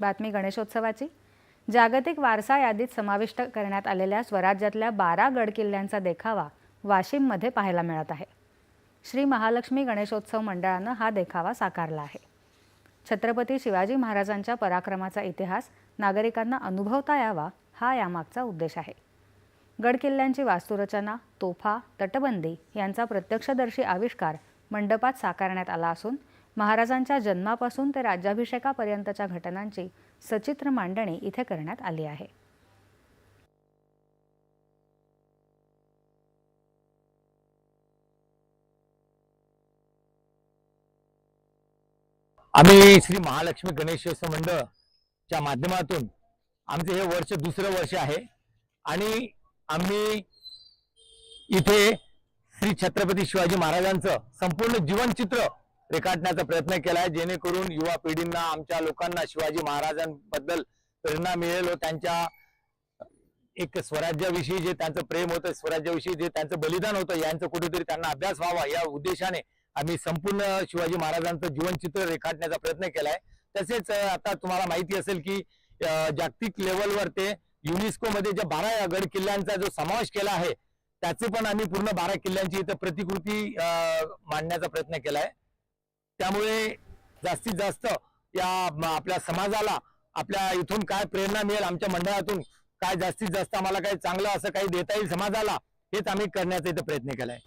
बातमी गणेशोत्सवाची. जागतिक वारसा यादीत समाविष्ट करण्यात आलेल्या स्वराज्यातल्या बारा गडकिल्ल्यांचा देखावा वाशिममध्ये पाहायला मिळत आहे. श्री महालक्ष्मी गणेशोत्सव मंडळानं हा देखावा साकारला आहे. छत्रपती शिवाजी महाराजांच्या पराक्रमाचा इतिहास नागरिकांना अनुभवता यावा हा यामागचा उद्देश आहे. गडकिल्ल्यांची वास्तुरचना तोफा तटबंदी यांचा प्रत्यक्षदर्शी आविष्कार मंडपात साकारण्यात आला असून महाराजांच्या जन्मापासून ते राज्याभिषेकापर्यंतच्या घटनांची सचित्र मांडणी इथे करण्यात आली आहे. आम्ही श्री महालक्ष्मी गणेशोत्सव मंडळच्या माध्यमातून आमचे हे वर्ष दुसरं वर्ष आहे आणि आम्ही इथे श्री छत्रपती शिवाजी महाराजांचं संपूर्ण जीवनचित्र रेखाटण्याचा प्रयत्न केला आहे जेणेकरून युवा पिढींना आमच्या लोकांना शिवाजी महाराजांबद्दल प्रेरणा मिळेल व त्यांच्या एक स्वराज्याविषयी जे त्यांचं प्रेम होतं स्वराज्याविषयी जे त्यांचं बलिदान होतं यांचं कुठेतरी त्यांना अभ्यास व्हावा. या उद्देशाने आम्ही संपूर्ण शिवाजी महाराजांचं जीवनचित्र रेखाटण्याचा प्रयत्न केलाय. तसेच आता तुम्हाला माहिती असेल की जागतिक लेवलवर ते युनेस्को मध्ये ज्या बारा गड किल्ल्यांचा जो समावेश केला आहे त्याचे पण आम्ही पूर्ण बारा किल्ल्यांची इथं प्रतिकृती अं, मांडण्याचा प्रयत्न केलाय. त्यामुळे जास्तीत जास्त या आपल्या समाजाला आपल्या इथून काय प्रेरणा मिळेल आमच्या मंडळातून काय जास्तीत जास्त आम्हाला काही चांगलं असं काही देता येईल समाजाला हेच आम्ही करण्याचा इथं प्रयत्न केलाय.